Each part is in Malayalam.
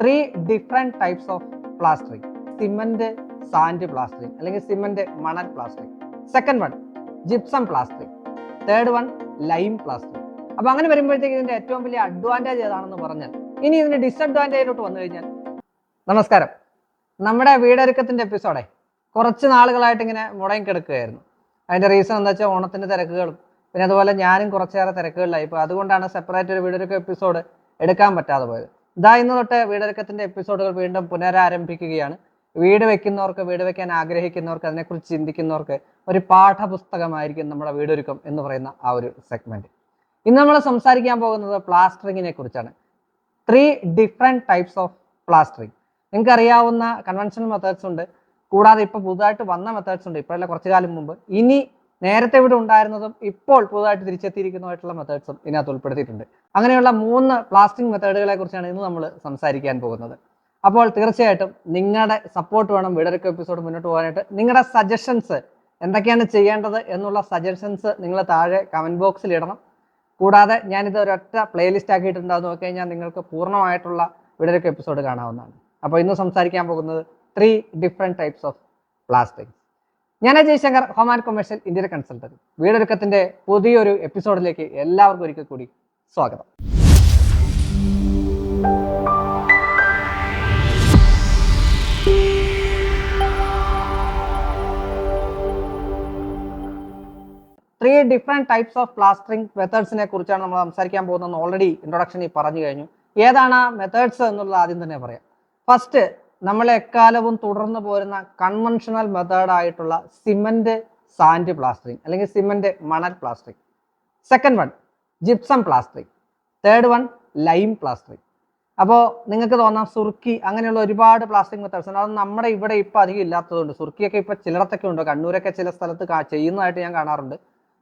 Three different types of plastering cement sand plastering അല്ലെങ്കിൽ സിമെന്റ് മണൽ plastering second one gypsum plastering third one lime plastering അപ്പൊ അങ്ങനെ വരുമ്പോഴത്തേക്ക് ഇതിന്റെ ഏറ്റവും വലിയ അഡ്വാന്റേജ് ഏതാണെന്ന് പറഞ്ഞാൽ ഇനി ഇതിന്റെ ഡിസഡ്വാന്റേജിലോട്ട് വന്നു കഴിഞ്ഞാൽ നമസ്കാരം. നമ്മുടെ വീടൊരുക്കത്തിന്റെ എപ്പിസോഡേ കുറച്ച് നാളുകളായിട്ട് ഇങ്ങനെ മുടങ്ങി കിടക്കുകയായിരുന്നു. അതിന്റെ റീസൺ എന്താ വെച്ചാൽ ഓണത്തിന്റെ തിരക്കുകളും പിന്നെ അതുപോലെ ഞാനും കുറച്ചേറെ തിരക്കുകളിലായി. ഇപ്പോൾ അതുകൊണ്ടാണ് സെപ്പറേറ്റ് ഒരു വീടൊരുക്ക എപ്പിസോഡ് എടുക്കാൻ പറ്റാതെ പോയത്. ഇതാ ഇന്ന് തൊട്ട് വീടൊരുക്കത്തിന്റെ എപ്പിസോഡുകൾ വീണ്ടും പുനരാരംഭിക്കുകയാണ്. വീട് വെക്കുന്നവർക്ക് വീട് വെക്കാൻ ആഗ്രഹിക്കുന്നവർക്ക് അതിനെക്കുറിച്ച് ചിന്തിക്കുന്നവർക്ക് ഒരു പാഠപുസ്തകമായിരിക്കും നമ്മുടെ വീടൊരുക്കം എന്ന് പറയുന്ന ആ ഒരു സെഗ്മെന്റ് ഇന്ന് നമ്മൾ സംസാരിക്കാൻ പോകുന്നത് പ്ലാസ്റ്ററിങ്ങിനെ കുറിച്ചാണ്. Three different types of plastering നിങ്ങൾക്ക് അറിയാവുന്ന കൺവെൻഷണൽ മെത്തേഡ്സ് ഉണ്ട്. കൂടാതെ ഇപ്പോൾ പുതുതായിട്ട് വന്ന മെത്തേഡ്സ് ഉണ്ട്. ഇപ്പോഴല്ല കുറച്ചു കാലം മുമ്പ്. ഇനി നേരത്തെ ഇവിടെ ഉണ്ടായിരുന്നതും ഇപ്പോൾ പുതുതായിട്ട് തിരിച്ചെത്തിയിരിക്കുന്നതായിട്ടുള്ള മെത്തേഡ്സും ഇതിനകത്ത് ഉൾപ്പെടുത്തിയിട്ടുണ്ട്. അങ്ങനെയുള്ള മൂന്ന് പ്ലാസ്റ്റിക് മെത്തേഡുകളെ കുറിച്ചാണ് ഇന്ന് നമ്മൾ സംസാരിക്കാൻ പോകുന്നത്. അപ്പോൾ തീർച്ചയായിട്ടും നിങ്ങളുടെ സപ്പോർട്ട് വേണം. വീടൊരുക്ക എപ്പിസോഡ് മുന്നോട്ട് പോകാനായിട്ട്. നിങ്ങളുടെ സജഷൻസ് എന്തൊക്കെയാണ് ചെയ്യേണ്ടത് എന്നുള്ള സജഷൻസ് നിങ്ങൾ താഴെ കമന്റ് ബോക്സിൽ ഇടണം. കൂടാതെ ഞാനിത് ഒരൊറ്റ പ്ലേലിസ്റ്റ് ആക്കിയിട്ടുണ്ടോ. നോക്കി കഴിഞ്ഞാൽ നിങ്ങൾക്ക് പൂർണമായിട്ടുള്ള വീടൊരുക്ക എപ്പിസോഡ് കാണാവുന്നതാണ്. അപ്പോൾ ഇന്ന് സംസാരിക്കാൻ പോകുന്നത് three different types of plastic ഞാൻ Jayashankar home and commercial Indian consultant വീടൊരുക്കത്തിന്റെ പുതിയൊരു എപ്പിസോഡിലേക്ക് എല്ലാവർക്കും ഒരിക്കൽ കൂടി സ്വാഗതം. Three different types of plastering മെത്തേഡ്സിനെ കുറിച്ചാണ് നമ്മൾ സംസാരിക്കാൻ പോകുന്നത് ഓൾറെഡി ഇൻട്രൊഡക്ഷനിൽ പറഞ്ഞു കഴിഞ്ഞു. ഏതാണ് മെത്തേഡ്സ് എന്നുള്ളത് ആദ്യം തന്നെ പറയാം. ഫസ്റ്റ് നമ്മൾ എക്കാലവും തുടർന്നു പോരുന്ന കൺവെൻഷണൽ മെത്തേഡ് ആയിട്ടുള്ള സിമന്റ് സാൻഡ് പ്ലാസ്റ്ററിങ് അല്ലെങ്കിൽ സിമന്റ് മണൽ plastering second one gypsum plastering third one lime plastering അപ്പോൾ നിങ്ങൾക്ക് തോന്നാം സുർക്കി അങ്ങനെയുള്ള ഒരുപാട് പ്ലാസ്റ്റിക് മെത്തേഡ്സ് ഉണ്ട്. അത് നമ്മുടെ ഇവിടെ ഇപ്പോൾ അധികം ഇല്ലാത്തതുകൊണ്ട് സുർക്കിയൊക്കെ ഇപ്പോൾ ചിലടത്തൊക്കെ ഉണ്ട്. കണ്ണൂരൊക്കെ ചില സ്ഥലത്ത് ചെയ്യുന്നതായിട്ട് ഞാൻ കാണാറുണ്ട്.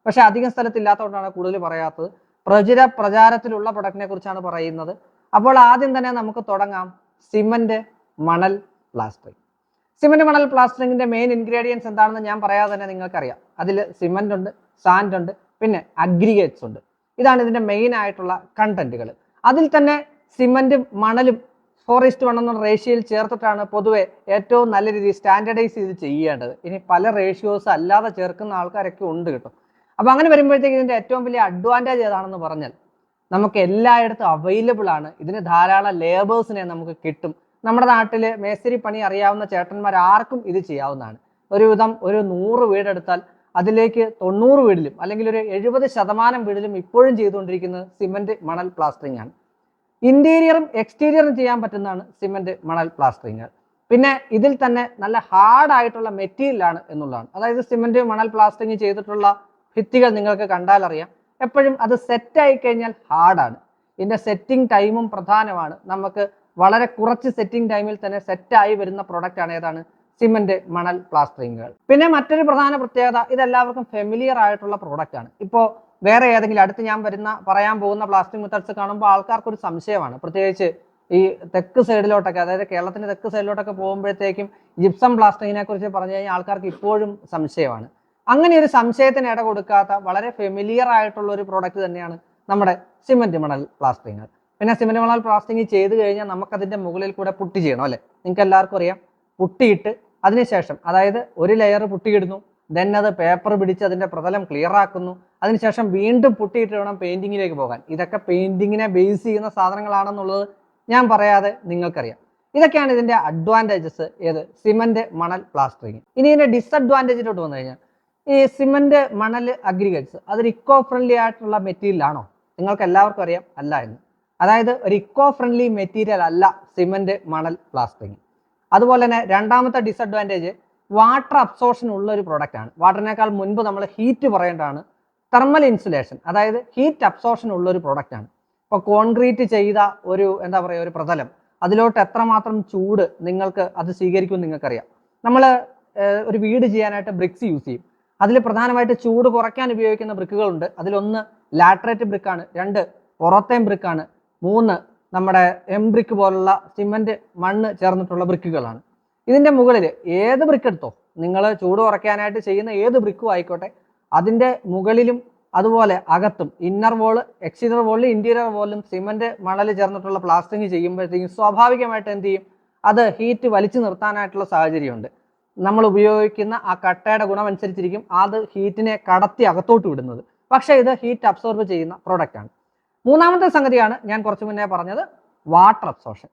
പക്ഷേ അധികം സ്ഥലത്ത് ഇല്ലാത്തതുകൊണ്ടാണ് കൂടുതൽ പറയാത്തത്. പ്രചുര പ്രചാരത്തിലുള്ള പ്രൊഡക്റ്റിനെ കുറിച്ചാണ് പറയുന്നത്. അപ്പോൾ ആദ്യം തന്നെ നമുക്ക് തുടങ്ങാം സിമന്റ് മണൽ പ്ലാസ്റ്ററിങ് സിമെന്റ് മണൽ പ്ലാസ്റ്ററിങ്ങിന്റെ മെയിൻ ഇൻഗ്രീഡിയൻസ് എന്താണെന്ന് ഞാൻ പറയാതെ തന്നെ നിങ്ങൾക്കറിയാം. അതിൽ സിമെന്റ് ഉണ്ട് സാൻഡ് ഉണ്ട് പിന്നെ അഗ്രിഗേറ്റ്സ് ഉണ്ട്. ഇതാണ് ഇതിന്റെ മെയിൻ ആയിട്ടുള്ള കണ്ടന്റുകൾ അതിൽ തന്നെ സിമെന്റും മണലും ഫോർ ഇസ്റ്റ് വൺ എന്നുള്ള റേഷ്യോയിൽ ചേർത്തിട്ടാണ് പൊതുവെ ഏറ്റവും നല്ല രീതിയിൽ സ്റ്റാൻഡർഡൈസ് ചെയ്ത് ചെയ്യേണ്ടത്. ഇനി പല റേഷ്യോസ് അല്ലാതെ ചേർക്കുന്ന ആൾക്കാരൊക്കെ ഉണ്ട് കേട്ടോ. അപ്പോൾ അങ്ങനെ വരുമ്പോഴത്തേക്ക് ഇതിന്റെ ഏറ്റവും വലിയ അഡ്വാന്റേജ് ഏതാണെന്ന് പറഞ്ഞാൽ നമുക്ക് എല്ലായിടത്തും അവൈലബിൾ ആണ്. ഇതിന് ധാരാളം ലേബേഴ്സിനെ നമുക്ക് കിട്ടും. നമ്മുടെ നാട്ടിൽ മേസ്തിരി പണി അറിയാവുന്ന ചേട്ടന്മാർ ആർക്കും ഇത് ചെയ്യാവുന്നതാണ്. ഒരുവിധം ഒരു നൂറ് വീടെടുത്താൽ അതിലേക്ക് തൊണ്ണൂറ് വീടിലും അല്ലെങ്കിൽ ഒരു എഴുപത് ശതമാനം വീടിലും ഇപ്പോഴും ചെയ്തുകൊണ്ടിരിക്കുന്നത് സിമന്റ് മണൽ പ്ലാസ്റ്ററിംഗ് ആണ്. ഇന്റീരിയറും എക്സ്റ്റീരിയറും ചെയ്യാൻ പറ്റുന്നതാണ് സിമന്റ് മണൽ പ്ലാസ്റ്ററിംഗ് പിന്നെ ഇതിൽ തന്നെ നല്ല ഹാർഡ് ആയിട്ടുള്ള മെറ്റീരിയലാണ് എന്നുള്ളതാണ്. അതായത് സിമന്റ് മണൽ പ്ലാസ്റ്ററിംഗ് ചെയ്തിട്ടുള്ള ഭിത്തികൾ നിങ്ങൾക്ക് കണ്ടാൽ അറിയാം. എപ്പോഴും അത് സെറ്റ് ആയി കഴിഞ്ഞാൽ ഹാർഡാണ് ഇതിന്റെ സെറ്റിംഗ് ടൈമും പ്രധാനമാണ്. നമുക്ക് വളരെ കുറച്ച് സെറ്റിംഗ് ടൈമിൽ തന്നെ സെറ്റായി വരുന്ന പ്രോഡക്റ്റ് ആണ് ഏതാണ്? സിമന്റ് മണൽ പ്ലാസ്റ്ററിങ്ങുകൾ പിന്നെ മറ്റൊരു പ്രധാന പ്രത്യേകത ഇതെല്ലാവർക്കും ഫെമിലിയർ ആയിട്ടുള്ള പ്രോഡക്റ്റ് ആണ്. ഇപ്പോൾ വേറെ ഏതെങ്കിലും അടുത്ത് ഞാൻ വരുന്ന പറയാൻ പോകുന്ന പ്ലാസ്റ്റിക് മെത്തേഡ്സ് കാണുമ്പോൾ ആൾക്കാർക്ക് ഒരു സംശയമാണ്. പ്രത്യേകിച്ച് ഈ തെക്ക് സൈഡിലോട്ടൊക്കെ അതായത് കേരളത്തിന്റെ തെക്ക് സൈഡിലോട്ടൊക്കെ പോകുമ്പോഴത്തേക്കും ജിപ്സം പ്ലാസ്റ്റിങ്ങിനെ കുറിച്ച് പറഞ്ഞു കഴിഞ്ഞാൽ ആൾക്കാർക്ക് ഇപ്പോഴും സംശയമാണ്. അങ്ങനെ ഒരു സംശയത്തിന് ഇട കൊടുക്കാത്ത വളരെ ഫെമിലിയർ ആയിട്ടുള്ള ഒരു പ്രോഡക്റ്റ് തന്നെയാണ് നമ്മുടെ സിമന്റ് മണൽ പ്ലാസ്റ്റിങ് പിന്നെ സിമന്റ് മണൽ പ്ലാസ്റ്റിങ് ചെയ്ത് കഴിഞ്ഞാൽ നമുക്കതിന്റെ മുകളിൽ കൂടെ പുട്ടി ചെയ്യണം അല്ലേ? നിങ്ങൾക്ക് എല്ലാവർക്കും അറിയാം. പുട്ടിയിട്ട് അതിനുശേഷം അതായത് ഒരു ലെയർ പുട്ടിയിടുന്നു ദെൻ അത് പേപ്പർ പിടിച്ച് അതിന്റെ പ്രതലം ക്ലിയർ ആക്കുന്നു അതിനുശേഷം വീണ്ടും പുട്ടിയിട്ട് വേണം പെയിന്റിങ്ങിലേക്ക് പോകാൻ. ഇതൊക്കെ പെയിന്റിങ്ങിനെ ബേസ് ചെയ്യുന്ന സാധനങ്ങളാണെന്നുള്ളത് ഞാൻ പറയാതെ നിങ്ങൾക്കറിയാം. ഇതൊക്കെയാണ് ഇതിന്റെ അഡ്വാന്റേജസ് ഏത്? സിമന്റ് മണൽ പ്ലാസ്റ്ററിങ് ഇനി ഇതിന്റെ ഡിസഡ്വാന്റേജിലോട്ട് വന്നു കഴിഞ്ഞാൽ ഈ സിമന്റ് മണൽ അഗ്രിഗേറ്റ്സ് അതൊരു ഇക്കോ ഫ്രണ്ട്ലി ആയിട്ടുള്ള മെറ്റീരിയൽ ആണോ? നിങ്ങൾക്ക് എല്ലാവർക്കും അറിയാം അല്ല എന്ന്. അതായത് ഒരു ഇക്കോ ഫ്രണ്ട്ലി മെറ്റീരിയൽ അല്ല സിമന്റ് മണൽ പ്ലാസ്റ്ററിങ് അതുപോലെ തന്നെ രണ്ടാമത്തെ ഡിസഡ്വാന്റേജ് വാട്ടർ അബ്സോർഷൻ ഉള്ള ഒരു പ്രോഡക്റ്റ് ആണ്. വാട്ടറിനേക്കാൾ മുൻപ് നമ്മൾ ഹീറ്റ് പറയേണ്ടതാണ്. തെർമൽ ഇൻസുലേഷൻ അതായത് ഹീറ്റ് അബ്സോർഷൻ ഉള്ള ഒരു പ്രോഡക്റ്റ് ആണ്. ഇപ്പോൾ കോൺക്രീറ്റ് ചെയ്ത ഒരു എന്താ പറയുക ഒരു പ്രതലം. അതിലോട്ട് എത്രമാത്രം ചൂട് നിങ്ങൾക്ക് അത് സ്വീകരിക്കും നിങ്ങൾക്കറിയാം. നമ്മൾ ഒരു വീട് ചെയ്യാനായിട്ട് ബ്രിക്സ് യൂസ് ചെയ്യും. അതിൽ പ്രധാനമായിട്ട് ചൂട് കുറയ്ക്കാൻ ഉപയോഗിക്കുന്ന ബ്രിക്കുകളുണ്ട് അതിലൊന്ന് ലാട്രേറ്റ് ബ്രിക്കാണ് രണ്ട് പൊറത്തേം ബ്രിക്കാണ് മൂന്ന് നമ്മുടെ എംബ്രിക്ക് പോലുള്ള സിമന്റ് മണ്ണ് ചേർന്നിട്ടുള്ള ബ്രിക്കുകളാണ്. ഇതിന്റെ മുകളിൽ ഏത് ബ്രിക്ക് എടുത്തോ നിങ്ങൾ ചൂട് കുറയ്ക്കാനായിട്ട് ചെയ്യുന്ന ഏത് ബ്രിക്കും ആയിക്കോട്ടെ അതിന്റെ മുകളിലും അതുപോലെ അകത്തും ഇന്നർ വോൾ എക്സ്റ്റീരിയർ വോളിലും ഇന്റീരിയർ വോളിലും സിമന്റ് മണൽ ചേർന്നിട്ടുള്ള പ്ലാസ്റ്ററിങ് ചെയ്യുമ്പോഴത്തേക്കും സ്വാഭാവികമായിട്ട് എന്ത് ചെയ്യും? അത് ഹീറ്റ് വലിച്ചു നിർത്താനായിട്ടുള്ള സാഹചര്യമുണ്ട്. നമ്മൾ ഉപയോഗിക്കുന്ന ആ കട്ടയുടെ ഗുണമനുസരിച്ചിരിക്കും അത് ഹീറ്റിനെ കടത്തി അകത്തോട്ട് വിടുന്നത്. പക്ഷേ ഇത് ഹീറ്റ് അബ്സോർബ് ചെയ്യുന്ന പ്രോഡക്റ്റാണ് മൂന്നാമത്തെ സംഗതിയാണ് ഞാൻ കുറച്ച് മുന്നേ പറഞ്ഞത് വാട്ടർ അബ്സോർഷൻ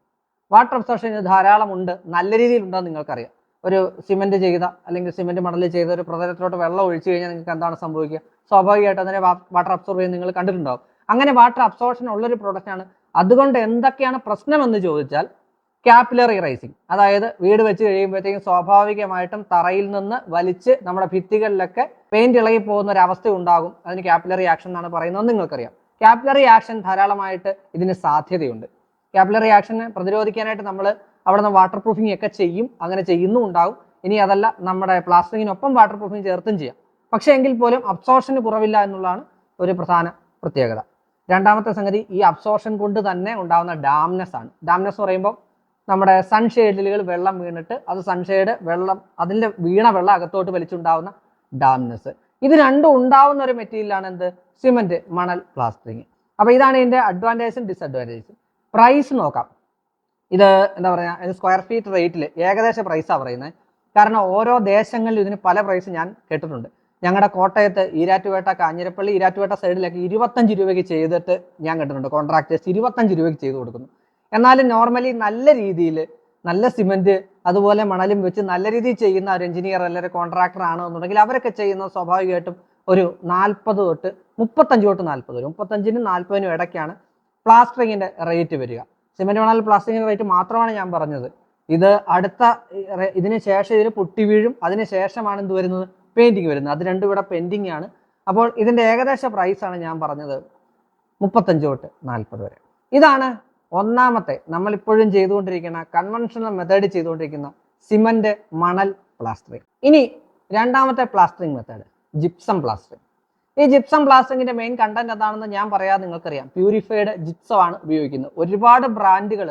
വാട്ടർ അബ്സോർഷൻ ഇത് ധാരാളം ഉണ്ട്. നല്ല രീതിയിൽ ഉണ്ടെന്ന് നിങ്ങൾക്കറിയാം. ഒരു സിമെന്റ് ചെയ്ത അല്ലെങ്കിൽ സിമെന്റ് മണൽ ചെയ്ത ഒരു പ്രതലത്തിലോട്ട് വെള്ളം ഒഴിച്ചു കഴിഞ്ഞാൽ നിങ്ങൾക്ക് എന്താണ് സംഭവിക്കുക? സ്വാഭാവികമായിട്ട് അതിനെ വാട്ടർ അബ്സോർബ് ചെയ്യുന്നത് നിങ്ങൾ കണ്ടിട്ടുണ്ടാവും. അങ്ങനെ വാട്ടർ അബ്സോർഷൻ ഉള്ളൊരു പ്രോഡക്റ്റ് ആണ്. അതുകൊണ്ട് എന്തൊക്കെയാണ് പ്രശ്നം എന്ന് ചോദിച്ചാൽ ക്യാപ്പിലറി റൈസിങ് അതായത് വീട് വെച്ച് കഴിയുമ്പോഴത്തേക്കും സ്വാഭാവികമായിട്ടും തറയിൽ നിന്ന് വലിച്ച് നമ്മുടെ ഭിത്തികളിലൊക്കെ പെയിന്റ് ഇളകി പോകുന്ന ഒരു അവസ്ഥ ഉണ്ടാകും. അതിന് ക്യാപ്പിലറി ആക്ഷൻ എന്നാണ് പറയുന്നത് നിങ്ങൾക്കറിയാം. ക്യാപ്പിലറി ആക്ഷൻ ധാരാളമായിട്ട് ഇതിന് സാധ്യതയുണ്ട്. ക്യാപ്പിലറി ആക്ഷനെ പ്രതിരോധിക്കാനായിട്ട് നമ്മൾ അവിടെ നിന്ന് വാട്ടർ പ്രൂഫിംഗ് ഒക്കെ ചെയ്യും അങ്ങനെ ചെയ്യുന്നും ഉണ്ടാവും. ഇനി അതല്ല നമ്മുടെ പ്ലാസ്റ്റിക്കിനൊപ്പം വാട്ടർ പ്രൂഫിംഗ് ചേർത്തും ചെയ്യാം. പക്ഷേ എങ്കിൽ പോലും അബ്സോർഷന് കുറവില്ല എന്നുള്ളതാണ് ഒരു പ്രധാന പ്രത്യേകത. രണ്ടാമത്തെ സംഗതി ഈ അബ്സോർഷൻ കൊണ്ട് തന്നെ ഉണ്ടാകുന്ന ഡാംനെസ് ആണ്. ഡാംനെസ് പറയുമ്പോൾ നമ്മുടെ സൺഷെയ്ഡിലുകൾ വെള്ളം വീണിട്ട് അത് സൺഷെയ്ഡ് വെള്ളം അതിന്റെ വീണ വെള്ളം അകത്തോട്ട് വലിച്ചുണ്ടാവുന്ന ഡാംനെസ് ഇത് രണ്ടും ഉണ്ടാവുന്ന ഒരു മെറ്റീരിയലാണ് എന്ത്? സിമെന്റ് മണൽ പ്ലാസ്റ്ററിങ് അപ്പൊ ഇതാണ് ഇതിന്റെ അഡ്വാന്റേജും ഡിസഡ്വാന്റേജും പ്രൈസ് നോക്കാം. ഇത് എന്താ പറയുക സ്ക്വയർ ഫീറ്റ് റേറ്റിൽ ഏകദേശ പ്രൈസാണ് പറയുന്നത് കാരണം ഓരോ ദേശങ്ങളിലും ഇതിന് പല പ്രൈസ് ഞാൻ കേട്ടിട്ടുണ്ട്. ഞങ്ങളുടെ കോട്ടയത്ത് ഈരാറ്റുപേട്ട കാഞ്ഞിരപ്പള്ളി ഈരാറ്റുപേട്ട സൈഡിലൊക്കെ ഇരുപത്തഞ്ച് രൂപയ്ക്ക് ചെയ്തിട്ട് ഞാൻ കേട്ടിട്ടുണ്ട് കോൺട്രാക്ടേഴ്സ് ഇരുപത്തഞ്ച് രൂപയ്ക്ക് ചെയ്ത് കൊടുക്കുന്നു. എന്നാലും നോർമലി നല്ല രീതിയിൽ നല്ല സിമെന്റ് അതുപോലെ മണലും വെച്ച് നല്ല രീതിയിൽ ചെയ്യുന്ന ഒരു എഞ്ചിനീയർ അല്ലെങ്കിൽ കോൺട്രാക്ടർ ആണെന്നുണ്ടെങ്കിൽ അവരൊക്കെ ചെയ്യുന്ന സ്വാഭാവികമായിട്ടും ഒരു നാൽപ്പത് തൊട്ട് മുപ്പത്തഞ്ച് തൊട്ട് നാൽപ്പത് വരും. മുപ്പത്തഞ്ചിനും നാൽപ്പതിനും ഇടയ്ക്കാണ് പ്ലാസ്റ്ററിങ്ങിന്റെ റേറ്റ് വരിക. സിമെന്റ് മണൽ പ്ലാസ്റ്ററിങ്ങിന്റെ റേറ്റ് മാത്രമാണ് ഞാൻ പറഞ്ഞത്. ഇത് അടുത്ത ഇതിന് ശേഷം ഇതിന് പൊട്ടി വീഴും. അതിന് ശേഷമാണ് എന്ത് വരുന്നത്? പെയിന്റിങ് വരുന്നത്. അത് രണ്ടും ഇവിടെ പെൻഡിങ് ആണ്. അപ്പോൾ ഇതിന്റെ ഏകദേശ പ്രൈസ് ആണ് ഞാൻ പറഞ്ഞത് മുപ്പത്തഞ്ച് തൊട്ട് നാൽപ്പത് വരെ. ഇതാണ് ഒന്നാമത്തെ നമ്മൾ ഇപ്പോഴും ചെയ്തുകൊണ്ടിരിക്കുന്ന കൺവെൻഷണൽ മെത്തേഡ് ചെയ്തുകൊണ്ടിരിക്കുന്ന സിമന്റ് മണൽ പ്ലാസ്റ്ററിങ് ഇനി രണ്ടാമത്തെ പ്ലാസ്റ്ററിങ് മെത്തേഡ് ജിപ്സം പ്ലാസ്റ്ററിങ് ഈ ജിപ്സം പ്ലാസ്റ്ററിങ്ങിന്റെ മെയിൻ കണ്ടന്റ് എന്താണെന്ന് ഞാൻ പറയാതെ നിങ്ങൾക്കറിയാം. പ്യൂരിഫൈഡ് ജിപ്സം ആണ് ഉപയോഗിക്കുന്നത്. ഒരുപാട് ബ്രാൻഡുകൾ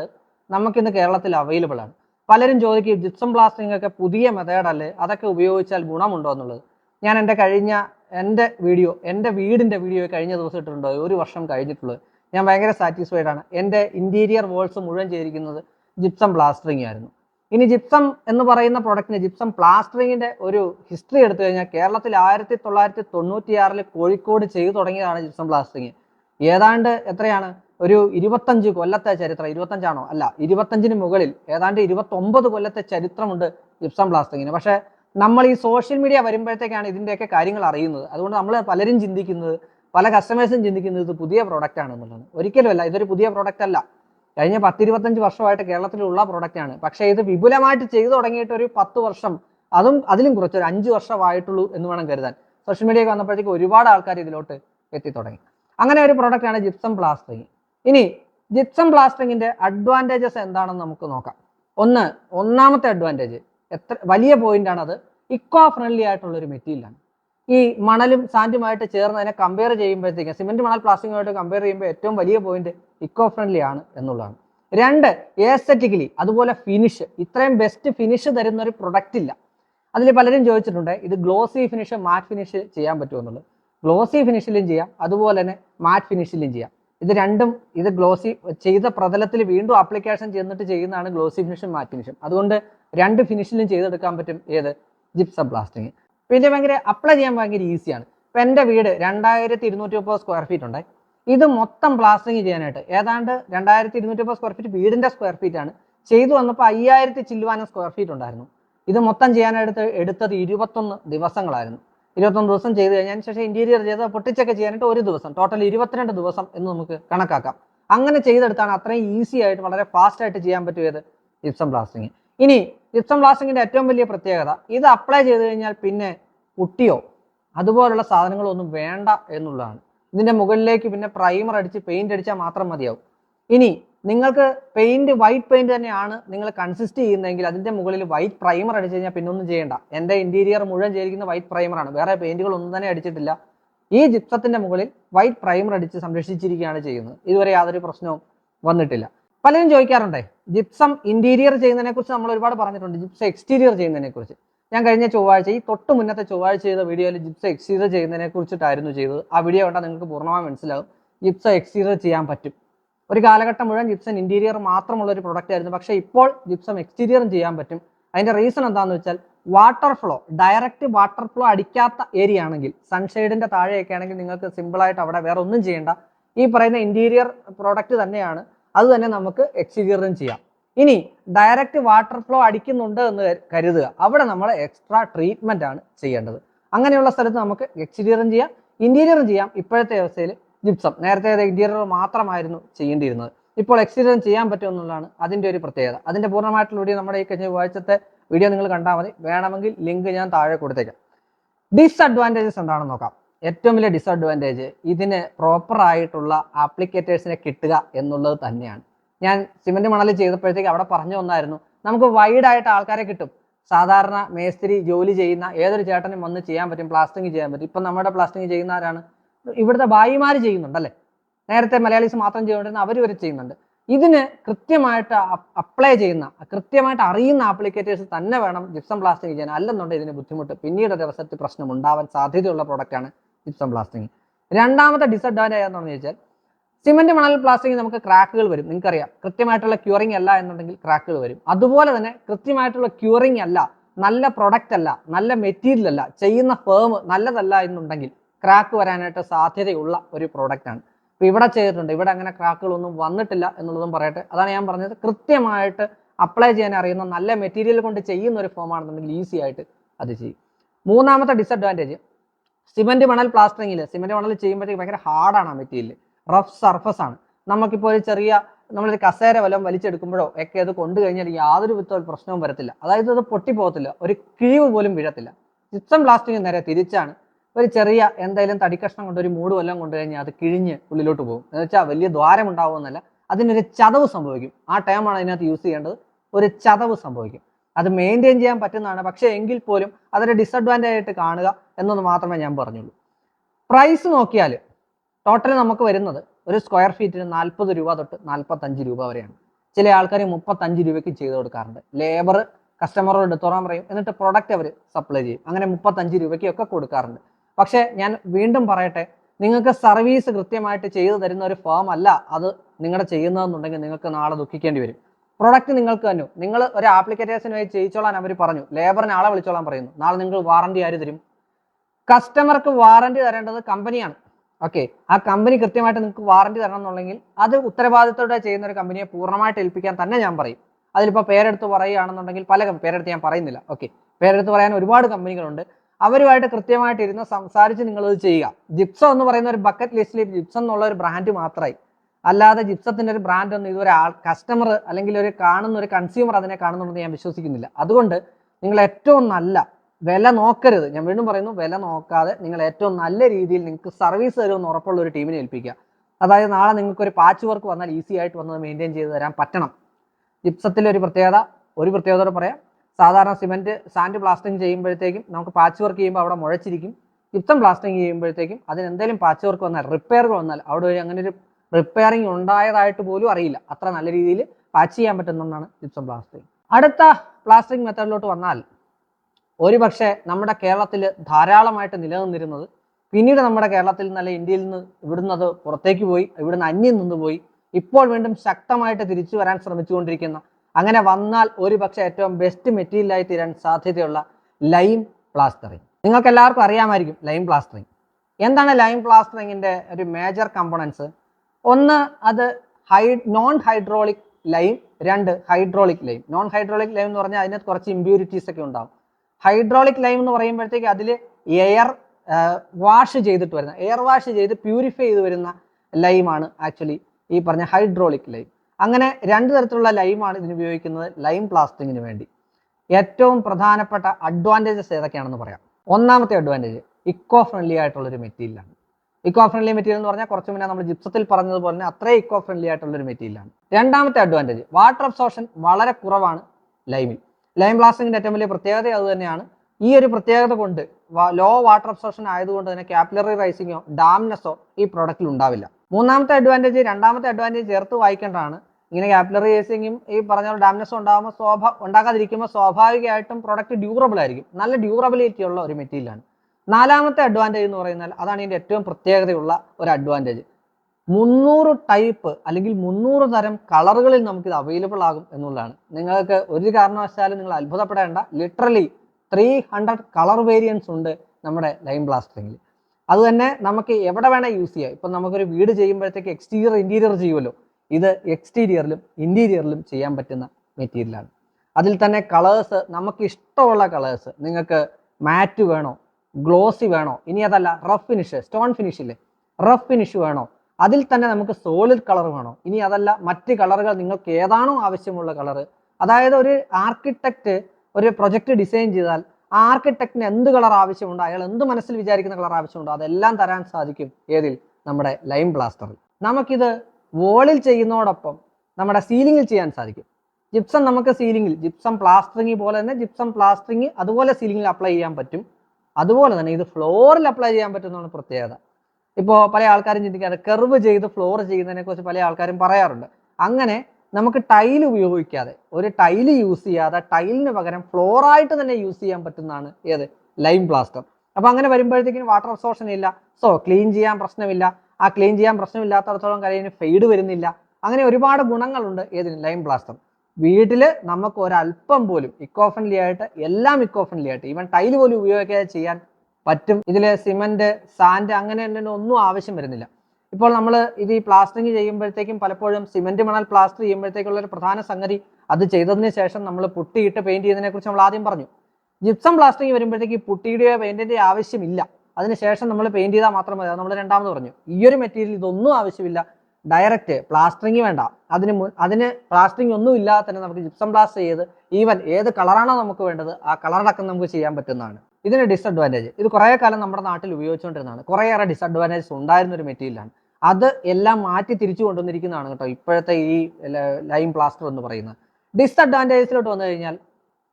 നമുക്കിന്ന് കേരളത്തിൽ അവൈലബിൾ ആണ്. പലരും ചോദിക്കും ജിപ്സം പ്ലാസ്റ്ററിംഗ് ഒക്കെ പുതിയ മെത്തേഡ് അല്ലേ? അതൊക്കെ ഉപയോഗിച്ചാൽ ഗുണമുണ്ടോ? എന്നുള്ളത്. ഞാൻ എന്റെ കഴിഞ്ഞ എന്റെ വീഡിയോ എന്റെ വീടിന്റെ വീഡിയോ കഴിഞ്ഞ ദിവസം ഇട്ടിട്ടുണ്ടോ? ഒരു വർഷം കഴിഞ്ഞിട്ടുള്ളത്. ഞാൻ ഭയങ്കര സാറ്റിസ്ഫൈഡ് ആണ്. എന്റെ ഇന്റീരിയർ വോൾസ് മുഴുവൻ ചെയ്തിരിക്കുന്നത് ജിപ്സം പ്ലാസ്റ്ററിംഗ് ആയിരുന്നു. ഇനി ജിപ്സം എന്ന് പറയുന്ന പ്രൊഡക്റ്റിന് ജിപ്സം പ്ലാസ്റ്ററിങ്ങിന്റെ ഒരു ഹിസ്റ്ററി എടുത്തു കഴിഞ്ഞാൽ കേരളത്തിൽ ആയിരത്തി തൊള്ളായിരത്തി തൊണ്ണൂറ്റിയാറിൽ കോഴിക്കോട് ചെയ്തു തുടങ്ങിയതാണ് ജിപ്സം പ്ലാസ്റ്ററിങ് ഏതാണ്ട് എത്രയാണ്? ഒരു ഇരുപത്തഞ്ച് കൊല്ലത്തെ ചരിത്രം. ഇരുപത്തഞ്ചാണോ? അല്ല ഇരുപത്തഞ്ചിന് മുകളിൽ ഏതാണ്ട് ഇരുപത്തൊമ്പത് കൊല്ലത്തെ ചരിത്രമുണ്ട് ജിപ്സം പ്ലാസ്റ്ററിങ്ങിന് പക്ഷേ നമ്മൾ ഈ സോഷ്യൽ മീഡിയ വരുമ്പോഴത്തേക്കാണ് ഇതിന്റെയൊക്കെ കാര്യങ്ങൾ അറിയുന്നത്. അതുകൊണ്ട് നമ്മൾ പലരും ചിന്തിക്കുന്നത് പല കസ്റ്റമേഴ്സും ചിന്തിക്കുന്നത് ഇത് പുതിയ പ്രോഡക്റ്റ് ആണെന്നുള്ളതാണ്. ഒരിക്കലുമല്ല ഇതൊരു പുതിയ പ്രോഡക്റ്റ് അല്ല. കഴിഞ്ഞ പത്തിരുപത്തഞ്ച് വർഷമായിട്ട് കേരളത്തിലുള്ള പ്രോഡക്റ്റ് ആണ്. പക്ഷേ ഇത് വിപുലമായിട്ട് ചെയ്തു തുടങ്ങിയിട്ട് ഒരു പത്ത് വർഷം അതും അതിലും കുറച്ച് ഒരു അഞ്ച് വർഷമായിട്ടുള്ളൂ എന്ന് വേണം കരുതാൻ. സോഷ്യൽ മീഡിയ വന്നപ്പോഴത്തേക്ക് ഒരുപാട് ആൾക്കാർ ഇതിലോട്ട് എത്തി തുടങ്ങി. അങ്ങനെ ഒരു പ്രോഡക്റ്റ് ആണ് ജിപ്സം പ്ലാസ്റ്ററിങ് ഇനി ജിപ്സം പ്ലാസ്റ്ററിങ്ങിന്റെ അഡ്വാന്റേജസ് എന്താണെന്ന് നമുക്ക് നോക്കാം. ഒന്ന് ഒന്നാമത്തെ അഡ്വാന്റേജ് എത്ര വലിയ പോയിന്റ് ആണ് അത്. ഇക്കോ ഫ്രണ്ട്ലി ആയിട്ടുള്ള ഒരു മെറ്റീരിയലാണ്. ഈ മണലും സാൻഡുമായിട്ട് ചേർന്ന് അതിനെ കമ്പയർ ചെയ്യുമ്പോഴത്തേക്കും സിമെന്റ് മണൽ പ്ലാസ്റ്റിക്കുമായിട്ട് കമ്പയർ ചെയ്യുമ്പോൾ ഏറ്റവും വലിയ പോയിന്റ് ഇക്കോ ഫ്രണ്ട്ലി ആണ് എന്നുള്ളതാണ്. രണ്ട് ഏസ്തറ്റിക്കലി അതുപോലെ ഫിനിഷ് ഇത്രയും ബെസ്റ്റ് ഫിനിഷ് തരുന്ന ഒരു പ്രൊഡക്റ്റ് ഇല്ല. അതിൽ പലരും ചോദിച്ചിട്ടുണ്ട് ഇത് ഗ്ലോസി ഫിനിഷ് മാറ്റ് ഫിനിഷ് ചെയ്യാൻ പറ്റുമോ എന്നുള്ളത്? ഗ്ലോസി ഫിനിഷിലും ചെയ്യാം അതുപോലെ തന്നെ മാറ്റ് ഫിനിഷിലും ചെയ്യാം. ഇത് രണ്ടും ഇത് ഗ്ലോസി ചെയ്ത പ്രതലത്തിൽ വീണ്ടും ആപ്ലിക്കേഷൻ ചെന്നിട്ട് ചെയ്യുന്നതാണ് ഗ്ലോസി ഫിനിഷും മാറ്റ് ഫിനിഷും അതുകൊണ്ട് രണ്ട് ഫിനിഷിലും ചെയ്തെടുക്കാൻ പറ്റും ഏത്? ജിപ്സം പ്ലാസ്റ്റിങ് പിന്നെ ഭയങ്കര അപ്ലൈ ചെയ്യാൻ ഭയങ്കര ഈസിയാണ് ഇപ്പം എന്റെ വീട് രണ്ടായിരത്തി ഇരുന്നൂറ്റി മുപ്പത് സ്ക്വയർ ഫീറ്റ് ഉണ്ട്. ഇത് മൊത്തം പ്ലാസ്റ്ററിങ് ചെയ്യാനായിട്ട്. ഏതാണ്ട് രണ്ടായിരത്തി ഇരുന്നൂറ്റി മുപ്പത് സ്ക്വയർ ഫീറ്റ് വീടിന്റെ സ്ക്വയർ ഫീറ്റ് ആണ്. ചെയ്തു വന്നപ്പോൾ അയ്യായിരത്തി ചില്ലുവാനം സ്ക്വയർ ഫീറ്റ് ഉണ്ടായിരുന്നു. ഇത് മൊത്തം ചെയ്യാനായിട്ട് എടുത്തത് ഇരുപത്തൊന്ന് ദിവസങ്ങളായിരുന്നു. ഇരുപത്തൊന്ന് ദിവസം ചെയ്ത് കഴിഞ്ഞതിന് ശേഷം ഇന്റീരിയർ ചെയ്ത് പൊട്ടിച്ചൊക്കെ ചെയ്യാനായിട്ട് ഒരു ദിവസം. ടോട്ടൽ ഇരുപത്തിരണ്ട് ദിവസം എന്ന് നമുക്ക് കണക്കാക്കാം. അങ്ങനെ ചെയ്തെടുത്താണ് അത്രയും ഈസി ആയിട്ട് വളരെ ഫാസ്റ്റ് ആയിട്ട് ചെയ്യാൻ പറ്റിയത് ജിപ്സം പ്ലാസ്റ്റിങ് ഇനി ജിപ്സം പ്ലാസ്റ്റിങ്ങിന്റെ ഏറ്റവും വലിയ പ്രത്യേകത ഇത് അപ്ലൈ ചെയ്ത് കഴിഞ്ഞാൽ പിന്നെ കുട്ടിയോ അതുപോലുള്ള സാധനങ്ങളൊന്നും വേണ്ട എന്നുള്ളതാണ്. ഇതിന്റെ മുകളിലേക്ക് പിന്നെ പ്രൈമർ അടിച്ച് പെയിന്റ് അടിച്ചാൽ മാത്രം മതിയാവും. ഇനി നിങ്ങൾക്ക് പെയിന്റ് വൈറ്റ് പെയിന്റ് തന്നെയാണ് നിങ്ങൾ കൺസിസ്റ്റ് ചെയ്യുന്നതെങ്കിൽ അതിന്റെ മുകളിൽ വൈറ്റ് പ്രൈമർ അടിച്ചു കഴിഞ്ഞാൽ പിന്നെ ഒന്നും ചെയ്യേണ്ട. എന്റെ ഇന്റീരിയർ മുഴുവൻ ചെയ്തിരിക്കുന്ന വൈറ്റ് പ്രൈമറാണ് വേറെ പെയിന്റുകൾ ഒന്നും തന്നെ അടിച്ചിട്ടില്ല. ഈ ജിപ്സത്തിന്റെ മുകളിൽ വൈറ്റ് പ്രൈമർ അടിച്ച് സംരക്ഷിച്ചിരിക്കുകയാണ് ചെയ്യുന്നത്. ഇതുവരെ യാതൊരു പ്രശ്നവും വന്നിട്ടില്ല. പലരും ചോദിക്കാറുണ്ടേ ജിപ്സം ഇന്റീരിയർ ചെയ്യുന്നതിനെ കുറിച്ച് നമ്മൾ ഒരുപാട് പറഞ്ഞിട്ടുണ്ട് ജിപ്സം എക്സ്റ്റീരിയർ ചെയ്യുന്നതിനെ കുറിച്ച്. ഞാൻ കഴിഞ്ഞ ചൊവ്വാഴ്ച ഈ തൊട്ട് മുന്നത്തെ ചൊവ്വാഴ്ച ചെയ്ത വീഡിയോയിൽ ജിപ്സ് എക്സ്റ്റീരിയർ ചെയ്യുന്നതിനെ കുറിച്ചിട്ടായിരുന്നു ചെയ്തത്. ആ വീഡിയോ കണ്ടാൽ നിങ്ങൾക്ക് പൂർണമായി മനസ്സിലാവും ജിപ്സ് എക്സ്റ്റീരിയർ ചെയ്യാൻ പറ്റും. ഒരു കാലഘട്ടം മുഴുവൻ ജിപ്സം ഇന്റീരിയർ മാത്രമുള്ള ഒരു പ്രൊഡക്റ്റ് ആയിരുന്നു പക്ഷേ ഇപ്പോൾ ജിപ്സം എക്സ്റ്റീരിയറും ചെയ്യാൻ പറ്റും. അതിന്റെ റീസൺ എന്താണെന്ന് വെച്ചാൽ water flow direct water flow അടിക്കാത്ത area ആണെങ്കിൽ സൺഷെയ്ഡിന്റെ താഴെയൊക്കെ ആണെങ്കിൽ നിങ്ങൾക്ക് സിമ്പിളായിട്ട് അവിടെ വേറെ ഒന്നും ചെയ്യേണ്ട. ഈ പറയുന്ന ഇന്റീരിയർ പ്രോഡക്റ്റ് തന്നെയാണ് അത് തന്നെ നമുക്ക് എക്സ്റ്റീരിയറും ചെയ്യാം. ഇനി ഡയറക്റ്റ് വാട്ടർ ഫ്ലോ അടിക്കുന്നുണ്ട് എന്ന് കരുതുക. അവിടെ നമ്മൾ എക്സ്ട്രാ ട്രീറ്റ്മെന്റ് ആണ് ചെയ്യേണ്ടത്. അങ്ങനെയുള്ള സ്ഥലത്ത് നമുക്ക് എക്സ്റ്റീരിയറും ചെയ്യാം ഇന്റീരിയറും ചെയ്യാം. ഇപ്പോഴത്തെ അവസ്ഥയിൽ ജിപ്സം നേരത്തെ ഇന്റീരിയർ മാത്രമായിരുന്നു ചെയ്യേണ്ടിയിരുന്നത്. ഇപ്പോൾ എക്സ്റ്റീരിയറും ചെയ്യാൻ പറ്റുമെന്നുള്ളതാണ് അതിന്റെ ഒരു പ്രത്യേകത. അതിന്റെ പൂർണമായിട്ടുള്ള വീഡിയോ നമ്മുടെ ഈ കഴിഞ്ഞ വായിച്ചത്തെ വീഡിയോ നിങ്ങൾ കണ്ടാൽ മതി. വേണമെങ്കിൽ ലിങ്ക് ഞാൻ താഴെ കൊടുത്തേക്കാം. ഡിസഡ്വാന്റേജസ് എന്താണെന്ന് നോക്കാം. ഏറ്റവും വലിയ ഡിസഡ്വാന്റേജ് ഇതിന് പ്രോപ്പർ ആയിട്ടുള്ള ആപ്ലിക്കേറ്റേഴ്സിനെ കിട്ടുക എന്നുള്ളത് തന്നെയാണ്. ഞാൻ സിമെന്റ് മണൽ ചെയ്തപ്പോഴത്തേക്ക് അവിടെ പറഞ്ഞു വന്നായിരുന്നു നമുക്ക് വൈഡ് ആയിട്ട് ആൾക്കാരെ കിട്ടും. സാധാരണ മേസ്തിരി ജോലി ചെയ്യുന്ന ഏതൊരു ചേട്ടനും വന്ന് ചെയ്യാൻ പറ്റും പ്ലാസ്റ്റിങ് ചെയ്യാൻ പറ്റും. ഇപ്പം നമ്മുടെ പ്ലാസ്റ്റിങ് ചെയ്യുന്നവരാണ്. ഇവിടുത്തെ ഭായിമാർ ചെയ്യുന്നുണ്ടല്ലേ? നേരത്തെ മലയാളീസ് മാത്രം ചെയ്തുകൊണ്ടിരുന്ന അവർ വരെ ചെയ്യുന്നുണ്ട്. ഇതിന് കൃത്യമായിട്ട് അപ്ലൈ ചെയ്യുന്ന കൃത്യമായിട്ട് അറിയുന്ന ആപ്ലിക്കേറ്റേഴ്സ് തന്നെ വേണം ജിപ്സം പ്ലാസ്റ്റിക് ചെയ്യാൻ. അല്ലെന്നുണ്ടെങ്കിൽ ഇതിന് ബുദ്ധിമുട്ട്. പിന്നീട് ഒരു അവസരത്തിൽ പ്രശ്നം ഉണ്ടാവാൻ സാധ്യതയുള്ള പ്രോഡക്റ്റാണ് ജിപ്സം പ്ലാസ്റ്റിംഗ് രണ്ടാമത്തെ ഡിസഡ്വാന്റേജ് എന്താണെന്ന് ചോദിച്ചാൽ സിമെന്റ് മണൽ പ്ലാസ്റ്റിങ് നമുക്ക് ക്രാക്കുകൾ വരും. നിങ്ങൾക്കറിയാം കൃത്യമായിട്ടുള്ള ക്യൂറിംഗ് അല്ല എന്നുണ്ടെങ്കിൽ ക്രാക്കുകൾ വരും. അതുപോലെ തന്നെ കൃത്യമായിട്ടുള്ള ക്യൂറിംഗ് അല്ല നല്ല പ്രൊഡക്റ്റ് അല്ല നല്ല മെറ്റീരിയൽ അല്ല ചെയ്യുന്ന ഫേം നല്ലതല്ല എന്നുണ്ടെങ്കിൽ ക്രാക്ക് വരാനായിട്ട് സാധ്യതയുള്ള ഒരു പ്രോഡക്റ്റ് ആണ്. ഇപ്പൊ ഇവിടെ ചെയ്തിട്ടുണ്ട് ഇവിടെ അങ്ങനെ ക്രാക്കുകളൊന്നും വന്നിട്ടില്ല എന്നുള്ളതും പറയട്ടെ. അതാണ് ഞാൻ പറഞ്ഞത്. കൃത്യമായിട്ട് അപ്ലൈ ചെയ്യാൻ അറിയുന്ന നല്ല മെറ്റീരിയൽ കൊണ്ട് ചെയ്യുന്ന ഒരു ഫോം ആണെന്നുണ്ടെങ്കിൽ ഈസി ആയിട്ട് അത് ചെയ്യും. മൂന്നാമത്തെ ഡിസഡ്വാന്റേജ് സിമെന്റ് മണൽ പ്ലാസ്റ്ററിങ്ങിൽ സിമെന്റ് മണൽ ചെയ്യുമ്പോഴത്തേക്ക് ഭയങ്കര ഹാർഡാണ് ആ മെറ്റീരിയൽ റഫ് സർഫസ് ആണ്. നമുക്കിപ്പോൾ ഒരു ചെറിയ നമ്മളൊരു കസേര വല്ലതും വലിച്ചെടുക്കുമ്പോഴോ ഒക്കെ അത് കൊണ്ടു കഴിഞ്ഞാൽ യാതൊരു വിധ പ്രശ്നവും വരത്തില്ല. അതായത് അത് പൊട്ടിപ്പോകത്തില്ല. ഒരു കിഴിവ് പോലും വീഴത്തില്ല. ജിപ്സം പ്ലാസ്റ്റിക് നേരെ തിരിച്ചാണ്. ഒരു ചെറിയ എന്തായാലും തടിക്കഷ്ണം കൊണ്ട് ഒരു മൂട് വല്ലതും കൊണ്ടു കഴിഞ്ഞാൽ അത് കിഴിഞ്ഞ് ഉള്ളിലോട്ട് പോകും. എന്ന് വെച്ചാൽ വലിയ ദ്വാരം ഉണ്ടാവുമെന്നല്ല അതിനൊരു ചതവ് സംഭവിക്കും. ആ ടൈമാണ് അതിനകത്ത് യൂസ് ചെയ്യേണ്ടത്. ഒരു ചതവ് സംഭവിക്കും. അത് മെയിന്റെയിൻ ചെയ്യാൻ പറ്റുന്നതാണ്. പക്ഷേ എങ്കിൽ പോലും അതൊരു ഡിസഡ്വാന്റേജ് ആയിട്ട് കാണുക എന്നൊന്ന് മാത്രമേ ഞാൻ പറഞ്ഞുള്ളൂ. പ്രൈസ് നോക്കിയാൽ ടോട്ടൽ നമുക്ക് വരുന്നത് ഒരു സ്ക്വയർ ഫീറ്റിന് നാൽപ്പത് രൂപ തൊട്ട് നാൽപ്പത്തഞ്ച് രൂപ വരെയാണ്. ചില ആൾക്കാർ മുപ്പത്തഞ്ച് രൂപയ്ക്ക് ചെയ്ത് കൊടുക്കാറുണ്ട്. ലേബർ കസ്റ്റമറോട് എടുത്തോറാൻ പറയും. എന്നിട്ട് പ്രൊഡക്റ്റ് അവർ സപ്ലൈ ചെയ്യും. അങ്ങനെ മുപ്പത്തഞ്ച് രൂപയ്ക്കൊക്കെ കൊടുക്കാറുണ്ട്. പക്ഷേ ഞാൻ വീണ്ടും പറയട്ടെ നിങ്ങൾക്ക് സർവീസ് കൃത്യമായിട്ട് ചെയ്തു തരുന്ന ഒരു ഫോം അല്ല അത് നിങ്ങളുടെ ചെയ്യുന്നതെന്നുണ്ടെങ്കിൽ നിങ്ങൾക്ക് നാളെ ദുഃഖിക്കേണ്ടി വരും. പ്രൊഡക്റ്റ് നിങ്ങൾക്ക് തന്നെ. നിങ്ങൾ ഒരു ആപ്ലിക്കേറ്റേഴ്സിനുമായി ചെയ്യിച്ചോളാൻ അവർ പറഞ്ഞു. ലേബറിന് ആളെ വിളിച്ചോളാൻ പറയുന്നു. നാളെ നിങ്ങൾ വാറണ്ടി ആര് തരും? കസ്റ്റമർക്ക് വാറണ്ടി തരേണ്ടത് കമ്പനിയാണ് ഓക്കെ ആ കമ്പനി കൃത്യമായിട്ട് നിങ്ങൾക്ക് വാറണ്ടി തരണം എന്നുണ്ടെങ്കിൽ അത് ഉത്തരവാദിത്തോടെ ചെയ്യുന്ന ഒരു കമ്പനിയെ പൂർണമായിട്ട് ഏൽപ്പിക്കാൻ തന്നെ ഞാൻ പറയും. അതിലിപ്പോൾ പേരെടുത്ത് പറയുകയാണെന്നുണ്ടെങ്കിൽ പല പേരെടുത്ത് ഞാൻ പറയുന്നില്ല. ഓക്കെ പേരെടുത്ത് പറയാൻ ഒരുപാട് കമ്പനികളുണ്ട് അവരുമായിട്ട് കൃത്യമായിട്ട് ഇരുന്ന് സംസാരിച്ച് നിങ്ങളത് ചെയ്യുക. ജിപ്സം എന്ന് പറയുന്ന ഒരു ബക്കറ്റ് ലിസ്റ്റിൽ ജിപ്സം എന്നുള്ള ഒരു ബ്രാൻഡ് മാത്രമായി. അല്ലാതെ ജിപ്സത്തിന്റെ ഒരു ബ്രാൻഡ് ഒന്നും ഇതുവരെ ആൾ കസ്റ്റമർ അല്ലെങ്കിൽ ഒരു കാണുന്ന ഒരു കൺസ്യൂമർ അതിനെ കാണുന്നുണ്ടെന്ന് ഞാൻ വിശ്വസിക്കുന്നില്ല. അതുകൊണ്ട് നിങ്ങൾ ഏറ്റവും നല്ല വില നോക്കരുത്. ഞാൻ വീണ്ടും പറയുന്നു വില നോക്കാതെ നിങ്ങൾ ഏറ്റവും നല്ല രീതിയിൽ നിങ്ങൾക്ക് സർവീസ് തരുമെന്ന് ഉറപ്പുള്ള ഒരു ടീമിനെ ഏൽപ്പിക്കുക. അതായത് നാളെ നിങ്ങൾക്ക് ഒരു പാച്ച് വർക്ക് വന്നാൽ ഈസി ആയിട്ട് വന്നത് മെയിന്റെയിൻ ചെയ്ത് തരാൻ പറ്റണം. ജിപ്സത്തിലെ ഒരു പ്രത്യേകത ഒരു പ്രത്യേകതയോടെ പറയാം. സാധാരണ സിമെന്റ് സാൻഡ് പ്ലാസ്റ്റിംഗ് ചെയ്യുമ്പോഴത്തേക്കും നമുക്ക് പാച്ച് വർക്ക് ചെയ്യുമ്പോൾ അവിടെ മുഴച്ചിരിക്കും. ജിപ്സം പ്ലാസ്റ്റിംഗ് ചെയ്യുമ്പോഴത്തേക്കും അതിന് എന്തെങ്കിലും പാച്ച് വർക്ക് വന്നാൽ റിപ്പയറുകൾ വന്നാൽ അവിടെ ഒരു അങ്ങനെ ഒരു റിപ്പയറിംഗ് ഉണ്ടായതായിട്ട് പോലും അറിയില്ല. അത്ര നല്ല രീതിയിൽ പാച്ച് ചെയ്യാൻ പറ്റുന്ന ഒന്നാണ് ജിപ്സം പ്ലാസ്റ്ററിങ് അടുത്ത പ്ലാസ്റ്ററിങ് മെത്തേഡിലോട്ട് വന്നാൽ ഒരു പക്ഷേ നമ്മുടെ കേരളത്തിൽ ധാരാളമായിട്ട് നിലനിന്നിരുന്നത് പിന്നീട് നമ്മുടെ കേരളത്തിൽ നിന്നല്ല ഇന്ത്യയിൽ നിന്ന് ഇവിടുന്ന് അത് പുറത്തേക്ക് പോയി ഇവിടുന്ന് അന്യം നിന്ന് പോയി ഇപ്പോൾ വീണ്ടും ശക്തമായിട്ട് തിരിച്ചു വരാൻ ശ്രമിച്ചുകൊണ്ടിരിക്കുന്ന അങ്ങനെ വന്നാൽ ഒരു പക്ഷേ ഏറ്റവും ബെസ്റ്റ് മെറ്റീരിയലായി തീരാൻ സാധ്യതയുള്ള ലൈം പ്ലാസ്റ്ററിങ് നിങ്ങൾക്ക് എല്ലാവർക്കും അറിയാമായിരിക്കും ലൈം പ്ലാസ്റ്ററിങ് എന്താണ് ലൈം പ്ലാസ്റ്ററിങ്ങിന്റെ ഒരു മേജർ കമ്പോണൻസ് ഒന്ന് അത് ഹൈ നോൺ ഹൈഡ്രോളിക് ലൈം രണ്ട് hydraulic lime non hydraulic lime എന്ന് പറഞ്ഞാൽ അതിനകത്ത് കുറച്ച് ഇമ്പ്യൂരിറ്റീസ് ഒക്കെ ഉണ്ടാവും. ഹൈഡ്രോളിക് ലൈം എന്ന് പറയുമ്പോഴത്തേക്ക് അതിൽ എയർ വാഷ് ചെയ്തിട്ട് വരുന്ന എയർ വാഷ് ചെയ്ത് പ്യൂരിഫൈ ചെയ്ത് വരുന്ന ലൈമാണ് ആക്ച്വലി ഈ പറഞ്ഞ ഹൈഡ്രോളിക് ലൈം അങ്ങനെ രണ്ട് തരത്തിലുള്ള ലൈമാണ് ഇതിന് ഉപയോഗിക്കുന്നത് ലൈം പ്ലാസ്റ്റിങ്ങിന് വേണ്ടി. ഏറ്റവും പ്രധാനപ്പെട്ട അഡ്വാന്റേജസ് ഏതൊക്കെയാണെന്ന് പറയാം. ഒന്നാമത്തെ അഡ്വാന്റേജ് ഇക്കോ ഫ്രണ്ട്ലി ആയിട്ടുള്ളൊരു മെറ്റീരിയലാണ്. ഇക്കോ ഫ്രണ്ട്ലി മെറ്റീരിയൽ എന്ന് പറഞ്ഞാൽ കുറച്ച് മുന്നേ നമ്മൾ ജിപ്സത്തിൽ പറഞ്ഞതുപോലെ തന്നെ അത്രയും ഇക്കോ ഫ്രണ്ട്ലി ആയിട്ടുള്ള ഒരു മെറ്റീരിയലാണ് രണ്ടാമത്തെ അഡ്വാന്റേജ് വാട്ടർ അബ്സോർഷൻ വളരെ കുറവാണ് ലൈമിൽ ലൈം ബ്ലാസ്റ്റിങ്ങിന്റെ ഏറ്റവും വലിയ പ്രത്യേകത അത് തന്നെയാണ്. ഈ ഒരു പ്രത്യേകത കൊണ്ട് ലോ വാട്ടർ അബ്സോർഷൻ ആയതുകൊണ്ട് തന്നെ കാപ്പിലറി റൈസിങ്ങോ ഡാംനെസ്സോ ഈ പ്രോഡക്റ്റിൽ ഉണ്ടാവില്ല. മൂന്നാമത്തെ അഡ്വാന്റേജ് രണ്ടാമത്തെ അഡ്വാന്റേജ് ചേർത്ത് വായിക്കേണ്ടതാണ്. ഇങ്ങനെ കാപ്പിലറി റൈസിങ്ങും ഈ പറഞ്ഞ ഡാംനെസ്സോ ഉണ്ടാകുമ്പോൾ സ്വാഭാ ഉണ്ടാകാതിരിക്കുമ്പോൾ സ്വാഭാവികമായിട്ടും പ്രോഡക്റ്റ് ഡ്യൂറബിൾ ആയിരിക്കും. നല്ല ഡ്യൂറബിലിറ്റി ഉള്ള ഒരു മെറ്റീരിയലാണ് നാലാമത്തെ അഡ്വാന്റേജ് എന്ന് പറയുന്നത് അതാണ് ഇതിന്റെ ഏറ്റവും പ്രത്യേകതയുള്ള ഒരു അഡ്വാന്റേജ് മുന്നൂറ് ടൈപ്പ് അല്ലെങ്കിൽ മുന്നൂറ് തരം കളറുകളിൽ നമുക്കിത് അവൈലബിൾ ആകും എന്നുള്ളതാണ്. നിങ്ങൾക്ക് ഒരു കാരണവശാലും നിങ്ങൾ അത്ഭുതപ്പെടേണ്ട. Literally three hundred colour variance ഉണ്ട് നമ്മുടെ ലൈൻ ബ്ലാസ്റ്ററിങ്ങിൽ അതുതന്നെ നമുക്ക് എവിടെ വേണേൽ യൂസ് ചെയ്യാം. ഇപ്പം നമുക്കൊരു വീട് ചെയ്യുമ്പോഴത്തേക്ക് എക്സ്റ്റീരിയർ ഇന്റീരിയർ ചെയ്യുമല്ലോ. ഇത് എക്സ്റ്റീരിയറിലും ഇന്റീരിയറിലും ചെയ്യാൻ പറ്റുന്ന മെറ്റീരിയലാണ് അതിൽ തന്നെ കളേഴ്സ് നമുക്ക് ഇഷ്ടമുള്ള കളേഴ്സ് നിങ്ങൾക്ക് മാറ്റ് വേണോ? ഗ്ലോസി വേണോ? ഇനി അതല്ല റഫ് ഫിനിഷ് സ്റ്റോൺ ഫിനിഷ് ഇല്ലേ? റഫ് ഫിനിഷ് വേണോ? അതിൽ തന്നെ നമുക്ക് സോളിഡ് കളർ വേണോ? ഇനി അതല്ല മറ്റ് കളറുകൾ നിങ്ങൾക്ക് ഏതാണോ ആവശ്യമുള്ള കളർ അതായത് ഒരു ആർക്കിടെക്റ്റ് ഒരു പ്രൊജക്ട് ഡിസൈൻ ചെയ്താൽ ആ ആർക്കിടെക്റ്റിന് എന്ത് കളർ ആവശ്യമുണ്ടോ അയാൾ എന്ത് മനസ്സിൽ വിചാരിക്കുന്ന കളർ ആവശ്യമുണ്ടോ അതെല്ലാം തരാൻ സാധിക്കും ഏതിൽ? നമ്മുടെ ലൈം ബ്ലാസ്റ്ററിൽ നമുക്കിത് വോളിൽ ചെയ്യുന്നതോടൊപ്പം നമ്മുടെ സീലിംഗിൽ ചെയ്യാൻ സാധിക്കും. ജിപ്സം നമുക്ക് സീലിംഗിൽ ജിപ്സം പ്ലാസ്റ്ററിങ് പോലെ തന്നെ ജിപ്സം പ്ലാസ്റ്ററിങ് അതുപോലെ സീലിംഗിൽ അപ്ലൈ ചെയ്യാൻ പറ്റും. അതുപോലെ തന്നെ ഇത് ഫ്ലോറിൽ അപ്ലൈ ചെയ്യാൻ പറ്റുന്നതാണ് പ്രത്യേകത. ഇപ്പോൾ പല ആൾക്കാരും ചിന്തിക്കാറ് കെർവ് ചെയ്ത് ഫ്ലോർ ചെയ്യുന്നതിനെ കുറിച്ച് പല ആൾക്കാരും പറയാറുണ്ട്. അങ്ങനെ നമുക്ക് ടൈൽ ഉപയോഗിക്കാതെ ഒരു ടൈൽ യൂസ് ചെയ്യാതെ ടൈലിന് പകരം ഫ്ലോറായിട്ട് തന്നെ യൂസ് ചെയ്യാൻ പറ്റുന്നതാണ് ഏത്? ലൈം പ്ലാസ്റ്റർ അപ്പോൾ അങ്ങനെ വരുമ്പോഴത്തേക്കും വാട്ടർ അബ്സോർഷൻ ഇല്ല. സോ ക്ലീൻ ചെയ്യാൻ പ്രശ്നമില്ല. ആ ക്ലീൻ ചെയ്യാൻ പ്രശ്നമില്ലാത്തടത്തോളം കാര്യം ഫെയ്ഡ് വരുന്നില്ല. അങ്ങനെ ഒരുപാട് ഗുണങ്ങളുണ്ട് ഏതിന്? ലൈം പ്ലാസ്റ്റർ വീട്ടിൽ നമുക്ക് ഒരല്പം പോലും ഇക്കോ ഫ്രണ്ട്ലി ആയിട്ട് എല്ലാം ഇക്കോ ഫ്രണ്ട്ലി ആയിട്ട് ഈവൻ ടൈൽ പോലും ഉപയോഗിക്കാതെ ചെയ്യാൻ പറ്റും. ഇതിൽ സിമന്റ് സാൻഡ് അങ്ങനെ തന്നെ ഒന്നും ആവശ്യം വരുന്നില്ല. ഇപ്പോൾ നമ്മൾ ഇത് ഈ പ്ലാസ്റ്ററിങ് ചെയ്യുമ്പോഴത്തേക്കും പലപ്പോഴും സിമന്റ് മണൽ പ്ലാസ്റ്റർ ചെയ്യുമ്പോഴത്തേക്കുള്ള ഒരു പ്രധാന സംഗതി അത് ചെയ്തതിന് ശേഷം നമ്മൾ പുട്ടിയിട്ട് പെയിന്റ് ചെയ്യുന്നതിനെ കുറിച്ച് നമ്മൾ ആദ്യം പറഞ്ഞു. ജിപ്സം പ്ലാസ്റ്ററിങ് വരുമ്പോഴത്തേക്ക് പുട്ടിയുടെയോ പെയിന്റിന്റെ ആവശ്യമില്ല അതിനുശേഷം നമ്മൾ പെയിന്റ് ചെയ്താൽ മാത്രം മതി. നമ്മൾ രണ്ടാമത് പറഞ്ഞു. ഈ ഒരു മെറ്റീരിയൽ ഇതൊന്നും ആവശ്യമില്ല. ഡയറക്റ്റ് പ്ലാസ്റ്ററിങ് വേണ്ട. അതിന് അതിന് പ്ലാസ്റ്ററിങ് ഒന്നും ഇല്ലാതെ തന്നെ നമുക്ക് ജിപ്സം പ്ലാസ്റ്റർ ചെയ്ത് ഈവൻ ഏത് കളറാണോ നമുക്ക് വേണ്ടത് ആ കളറടക്കം നമുക്ക് ചെയ്യാൻ പറ്റുന്നതാണ്. ഇതിന് ഡിസഡ്വാന്റേജ് ഇത് കുറേ കാലം നമ്മുടെ നാട്ടിൽ ഉപയോഗിച്ചുകൊണ്ടിരുന്നതാണ്. കുറേയേറെ ഡിസഡ്വാന്റേജസ് ഉണ്ടായിരുന്ന ഒരു മെറ്റീരിയലാണ് അത് എല്ലാം മാറ്റി തിരിച്ചു കൊണ്ടുവന്നിരിക്കുന്നതാണ് കേട്ടോ ഇപ്പോഴത്തെ ഈ ലൈം പ്ലാസ്റ്റർ എന്ന് പറയുന്നത്. ഡിസഡ്വാന്റേജസിലോട്ട് വന്നു കഴിഞ്ഞാൽ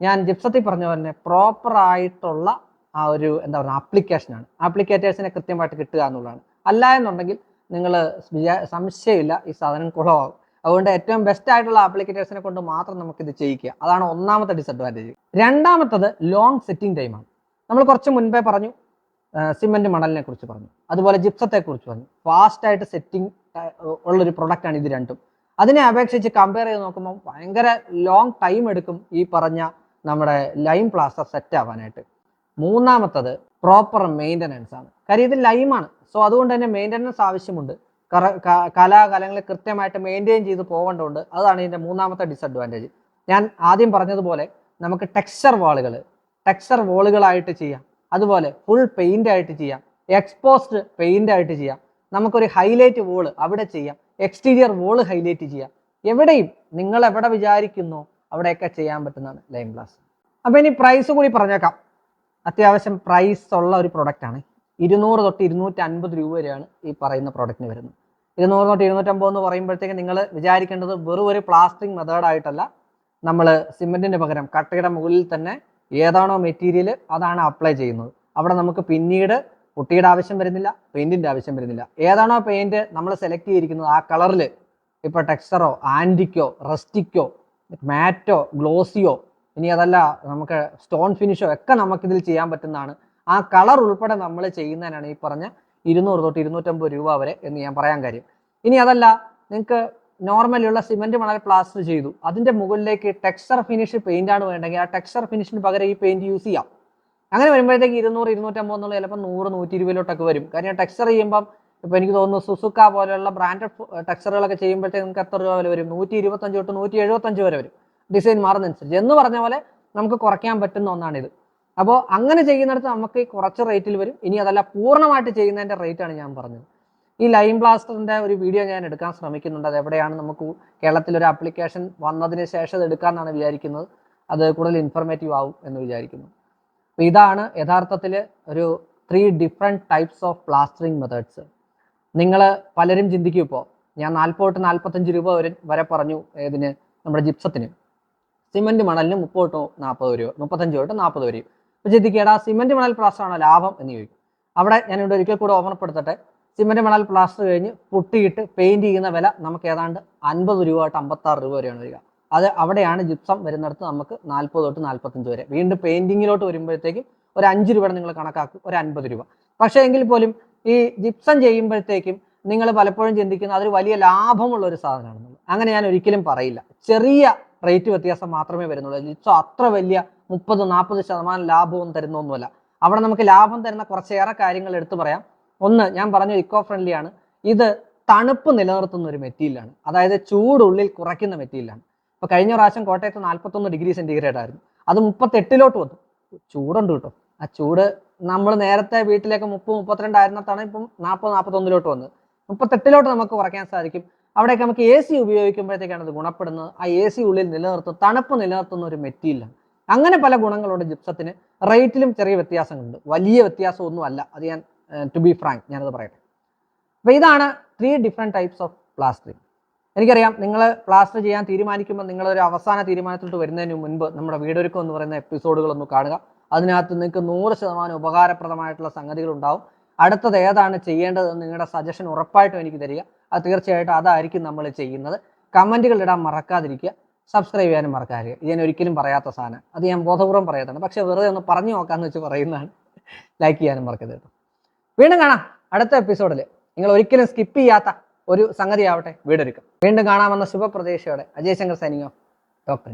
ഞാൻ ജിപ്സത്തിൽ പറഞ്ഞ പോലെ പ്രോപ്പർ ആയിട്ടുള്ള ആ ഒരു എന്താ പറയുക ആപ്ലിക്കേഷനാണ് ആപ്ലിക്കേറ്റേഴ്സിനെ കൃത്യമായിട്ട് കിട്ടുക എന്നുള്ളതാണ്. അല്ല എന്നുണ്ടെങ്കിൽ നിങ്ങൾ സംശയമില്ല ഈ സാധനം കുളമാകും അതുകൊണ്ട് ഏറ്റവും ബെസ്റ്റ് ആയിട്ടുള്ള ആപ്ലിക്കേറ്റേഴ്സിനെ കൊണ്ട് മാത്രം നമുക്ക് ഇത് ചെയ്യിക്കുക. അതാണ് ഒന്നാമത്തെ ഡിസഡ്വാന്റേജ് രണ്ടാമത്തത് ലോങ് സെറ്റിംഗ് ടൈമാണ് നമ്മൾ കുറച്ച് മുൻപേ പറഞ്ഞു സിമെന്റ് മണലിനെ കുറിച്ച് പറഞ്ഞു. അതുപോലെ ജിപ്സത്തെ കുറിച്ച് പറഞ്ഞു. ഫാസ്റ്റ് ആയിട്ട് സെറ്റിംഗ് ഉള്ളൊരു പ്രൊഡക്റ്റാണ് ഇത് രണ്ടും. അതിനെ അപേക്ഷിച്ച് കമ്പയർ ചെയ്ത് നോക്കുമ്പോൾ ഭയങ്കര ലോങ് ടൈം എടുക്കും ഈ പറഞ്ഞ നമ്മുടെ ലൈം പ്ലാസ്റ്റർ സെറ്റ് ആവാനായിട്ട്. മൂന്നാമത്തത് പ്രോപ്പർ മെയിന്റനൻസ് ആണ്. കാര്യം ഇത് ലൈമാണ് സോ അതുകൊണ്ട് തന്നെ മെയിന്റനൻസ് ആവശ്യമുണ്ട്. കലാകാലങ്ങളെ കൃത്യമായിട്ട് മെയിന്റെയിൻ ചെയ്ത് പോകേണ്ടതുണ്ട്. അതാണ് ഇതിന്റെ മൂന്നാമത്തെ ഡിസഡ്വാന്റേജ് ഞാൻ ആദ്യം പറഞ്ഞതുപോലെ നമുക്ക് ടെക്സ്ചർ വാളുകൾ ടെക്സ്ചർ വോളുകളായിട്ട് ചെയ്യാം. അതുപോലെ ഫുൾ പെയിന്റ് ആയിട്ട് ചെയ്യാം. എക്സ്പോസ്ഡ് പെയിന്റ് ആയിട്ട് ചെയ്യാം. നമുക്കൊരു ഹൈലൈറ്റ് വോൾ അവിടെ ചെയ്യാം. എക്സ്റ്റീരിയർ വോൾ ഹൈലൈറ്റ് ചെയ്യാം. എവിടെയും നിങ്ങൾ എവിടെ വിചാരിക്കുന്നു അവിടെയൊക്കെ ചെയ്യാൻ പറ്റുന്നതാണ് ലൈം ഗ്ലാസ് അപ്പോൾ ഇനി പ്രൈസ് കൂടി പറഞ്ഞേക്കാം. അത്യാവശ്യം പ്രൈസ് ഉള്ള ഒരു പ്രൊഡക്റ്റാണ് ഇരുന്നൂറ് തൊട്ട് ഇരുന്നൂറ്റി അൻപത് രൂപ വരെയാണ് ഈ പറയുന്ന പ്രോഡക്റ്റിന് വരുന്നത്. ഇരുന്നൂറ് തൊട്ട് ഇരുന്നൂറ്റമ്പത് എന്ന് പറയുമ്പോഴത്തേക്ക് നിങ്ങൾ വിചാരിക്കേണ്ടത് വെറും ഒരു പ്ലാസ്റ്റിക് മെത്തേഡായിട്ടല്ല നമ്മൾ സിമെന്റിന്റെ പകരം കട്ടയുടെ മുകളിൽ തന്നെ ഏതാണോ മെറ്റീരിയൽ അതാണ് അപ്ലൈ ചെയ്യുന്നത്. അവിടെ നമുക്ക് പിന്നീട് പുട്ടിയുടെ ആവശ്യം വരുന്നില്ല പെയിന്റിന്റെ ആവശ്യം വരുന്നില്ല. ഏതാണോ പെയിന്റ് നമ്മൾ സെലക്ട് ചെയ്തിരിക്കുന്നത് ആ കളറിൽ ഇപ്പോൾ ടെക്സ്ചറോ ആന്റിക്കോ റസ്റ്റിക്കോ മാറ്റോ ഗ്ലോസിയോ ഇനി അതല്ല നമുക്ക് സ്റ്റോൺ ഫിനിഷോ ഒക്കെ നമുക്കിതിൽ ചെയ്യാൻ പറ്റുന്നതാണ്. ആ കളർ ഉൾപ്പെടെ നമ്മൾ ചെയ്യുന്നതിനാണ് ഈ പറഞ്ഞ ഇരുന്നൂറ് തൊട്ട് ഇരുന്നൂറ്റമ്പത് രൂപ വരെ എന്ന് ഞാൻ പറയാൻ കാര്യം. ഇനി അതല്ല നിങ്ങൾക്ക് നോർമലുള്ള സിമെന്റ് മണൽ പ്ലാസ്റ്റർ ചെയ്തു. അതിന്റെ മുകളിലേക്ക് ടെക്സ്ചർ ഫിനിഷ് പെയിന്റ് ആണ് വേണ്ടെങ്കിൽ ആ ടെക്സ്ചർ ഫിനിഷിന് പകരം ഈ പെയിന്റ് യൂസ് ചെയ്യാം. അങ്ങനെ വരുമ്പോഴത്തേക്ക് ഇരുന്നൂറ് ഇരുന്നൂറ്റമ്പത് എന്നുള്ള ചിലപ്പോൾ നൂറ് നൂറ്റി ഇരുപതിലോട്ടൊക്കെ വരും. കാരണം ടെക്സ്ചർ ചെയ്യുമ്പം ഇപ്പൊ എനിക്ക് തോന്നുന്നു സുസുക്ക പോലെയുള്ള ബ്രാൻഡഡ് ടെക്സ്ചറുകളൊക്കെ ചെയ്യുമ്പോഴത്തേക്ക് നിങ്ങൾക്ക് എത്ര രൂപ വരെ വരും? നൂറ്റി ഇരുപത്തഞ്ച് തൊട്ട് നൂറ്റി എഴുപത്തഞ്ച് വരെ വരും. ഡിസൈൻ മാറുന്നതനുസരിച്ച്. എന്ന് പറഞ്ഞ പോലെ നമുക്ക് കുറയ്ക്കാൻ പറ്റുന്ന ഒന്നാണിത്. അപ്പോൾ അങ്ങനെ ചെയ്യുന്നിടത്ത് നമുക്ക് ഈ കുറച്ച് റേറ്റിൽ വരും. ഇനി അതല്ല പൂർണമായിട്ട് ചെയ്യുന്നതിന്റെ റേറ്റാണ് ഞാൻ പറഞ്ഞത്. ഈ ലൈം ബ്ലാസ്റ്ററിന്റെ ഒരു വീഡിയോ ഞാൻ എടുക്കാൻ ശ്രമിക്കുന്നുണ്ട്. അത് എവിടെയാണ്? നമുക്ക് കേരളത്തിൽ ഒരു ആപ്ലിക്കേഷൻ വന്നതിന് ശേഷം അത് എടുക്കാമെന്നാണ് വിചാരിക്കുന്നത്. അത് കൂടുതൽ ഇൻഫർമേറ്റീവ് ആവും എന്ന് വിചാരിക്കുന്നു. അപ്പോൾ ഇതാണ് യഥാർത്ഥത്തിൽ ഒരു three different types of plastering methods നിങ്ങൾ പലരും ചിന്തിക്കും ഇപ്പോൾ ഞാൻ നാൽപ്പത് തൊട്ട് നാൽപ്പത്തഞ്ച് രൂപ വരെ വരെ പറഞ്ഞു ഏതിന്? നമ്മുടെ ജിപ്സത്തിന്. സിമെന്റ് മണലിന് മുപ്പത് തൊട്ട് നാൽപ്പത് രൂപ മുപ്പത്തഞ്ച് തൊട്ട് നാൽപ്പത് വരെയും. അപ്പോൾ സിമെന്റ് മണൽ പ്ലാസ്റ്റർ ആണോ ലാഭം എന്ന് ചോദിക്കും. അവിടെ ഞാൻ ഇവിടെ ഒരിക്കൽ കൂടെ ഓർമ്മപ്പെടുത്തട്ടെ. സിമെന്റ് മണൽ പ്ലാസ്റ്റർ കഴിഞ്ഞ് പൊട്ടിയിട്ട് പെയിന്റ് ചെയ്യുന്ന വില നമുക്ക് ഏതാണ്ട് അൻപത് രൂപ തൊട്ട് അമ്പത്താറ് രൂപ വരെയാണ് വരിക. അത് അവിടെയാണ് ജിപ്സം വരുന്നിടത്ത് നമുക്ക് നാൽപ്പത് തൊട്ട് നാൽപ്പത്തഞ്ച് വരെ. വീണ്ടും പെയിന്റിങ്ങിലോട്ട് വരുമ്പോഴത്തേക്കും ഒരു അഞ്ച് രൂപ നിങ്ങൾ കണക്കാക്കും. ഒരു അൻപത് രൂപ. പക്ഷേ എങ്കിൽ പോലും ഈ ജിപ്സം ചെയ്യുമ്പോഴത്തേക്കും നിങ്ങൾ പലപ്പോഴും ചിന്തിക്കുന്ന അതൊരു വലിയ ലാഭമുള്ള ഒരു സാധനമാണെന്നുള്ളത് അങ്ങനെ ഞാൻ ഒരിക്കലും പറയില്ല. ചെറിയ റേറ്റ് വ്യത്യാസം മാത്രമേ വരുന്നുള്ളൂ. ജിപ്സം അത്ര വലിയ മുപ്പത് നാൽപ്പത് ശതമാനം ലാഭവും തരുന്ന ഒന്നുമല്ല അവിടെ നമുക്ക് ലാഭം തരുന്ന കുറച്ചേറെ കാര്യങ്ങൾ എടുത്തു പറയാം. ഒന്ന് ഞാൻ പറഞ്ഞു ഇക്കോ ഫ്രണ്ട്ലി ആണ്. ഇത് തണുപ്പ് നിലനിർത്തുന്ന ഒരു മെറ്റീരിയലാണ് അതായത് ചൂടുള്ളിൽ കുറയ്ക്കുന്ന മെറ്റീരിയലാണ് ഇപ്പൊ കഴിഞ്ഞ പ്രാവശ്യം കോട്ടയത്ത് നാൽപ്പത്തൊന്ന് ഡിഗ്രി സെന്റിഗ്രേഡ് ആയിരുന്നു. അത് മുപ്പത്തെട്ടിലോട്ട് വന്നു. ചൂടുണ്ട് കേട്ടോ. ആ ചൂട് നമ്മൾ നേരത്തെ വീട്ടിലേക്ക് മുപ്പത് മുപ്പത്തിരണ്ടായിരുന്നത്താണ് ഇപ്പം നാൽപ്പത് നാൽപ്പത്തൊന്നിലോട്ട് വന്നത്. മുപ്പത്തെട്ടിലോട്ട് നമുക്ക് കുറയ്ക്കാൻ സാധിക്കും. അവിടെയൊക്കെ നമുക്ക് എ സി ഉപയോഗിക്കുമ്പോഴത്തേക്കാണ് അത് ഗുണപ്പെടുന്നത്. ആ എ സി ഉള്ളിൽ നിലനിർത്തും തണുപ്പ് നിലനിർത്തുന്ന ഒരു മെറ്റീരിയലാണ് അങ്ങനെ പല ഗുണങ്ങളുണ്ട് ജിപ്സത്തിന്. റേറ്റിലും ചെറിയ വ്യത്യാസങ്ങളുണ്ട്. വലിയ വ്യത്യാസമൊന്നും അല്ല അത് ഞാൻ ടു ബി ഫ്രാങ്ക് ഞാനത് പറയട്ടെ. അപ്പോൾ ഇതാണ് three different types of plastering എനിക്കറിയാം നിങ്ങൾ പ്ലാസ്റ്റർ ചെയ്യാൻ തീരുമാനിക്കുമ്പോൾ നിങ്ങളൊരു അവസാന തീരുമാനത്തിലോട്ട് വരുന്നതിന് മുൻപ് നമ്മുടെ വീടൊരുക്കം എന്ന് പറയുന്ന എപ്പിസോഡുകളൊന്ന് കാണുക. അതിനകത്ത് നിങ്ങൾക്ക് നൂറ് ശതമാനം ഉപകാരപ്രദമായിട്ടുള്ള സംഗതികൾ ഉണ്ടാവും അടുത്തത് ഏതാണ് ചെയ്യേണ്ടതെന്ന് നിങ്ങളുടെ സജഷൻ ഉറപ്പായിട്ടും എനിക്ക് തരിക. അത് തീർച്ചയായിട്ടും അതായിരിക്കും നമ്മൾ ചെയ്യുന്നത്. കമന്റുകൾ ഇടാൻ മറക്കാതിരിക്കുക. സബ്സ്ക്രൈബ് ചെയ്യാനും മറക്കാറില്ല ഇത് ഞാൻ ഒരിക്കലും പറയാത്ത സാധനം. അത് ഞാൻ ബോധപൂർവം പറയാത്തതാണ്. പക്ഷേ വെറുതെ ഒന്ന് പറഞ്ഞു നോക്കാമെന്ന് വെച്ച് പറയുന്നതാണ് ലൈക്ക് ചെയ്യാനും മറക്കരുത് കേട്ടോ. വീണ്ടും കാണാം അടുത്ത എപ്പിസോഡിൽ നിങ്ങൾ ഒരിക്കലും സ്കിപ്പ് ചെയ്യാത്ത ഒരു സംഗതി ആവട്ടെ. വീടൊരുക്കം. വീണ്ടും കാണാമെന്ന ശുഭപ്രതീക്ഷയോടെ. Ajay Shankar signing off doctor